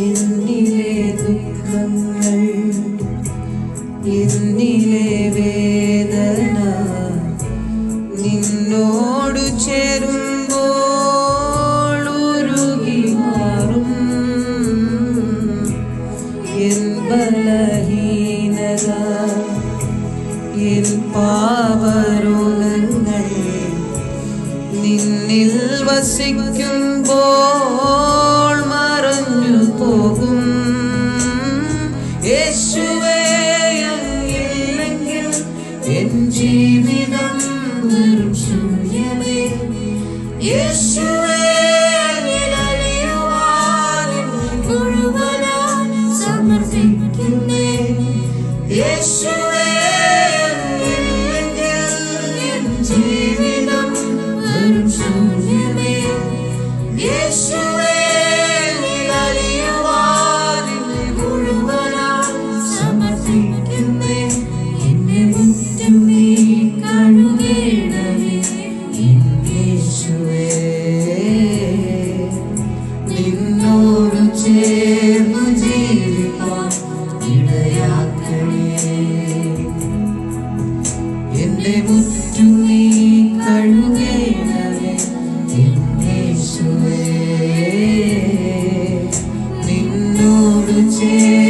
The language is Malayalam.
എന്നിലെ ദുഃഖങ്ങൾ എന്നിലെ വേദന നിന്നോട് ചേരുമ്പോൾ ഉരുകി മാറും. എൻ ബലഹീനത എൻ പാപരോഗങ്ങൾ നിന്നിൽ വസിക്കുമ്പോൾ മറഞ്ഞു പോകും. യേശുവേ അങ്ങില്ലെങ്കിൽ എൻ ജീവിതം വെറും ശൂന്യമേ. യേശുവേ സമർപ്പിക്കുന്നേ. യേശുവേ എന്റെ മുറ്റും നീ കഴുകേണമേ യേശുവേ നിന്നോട് ചേർന്നു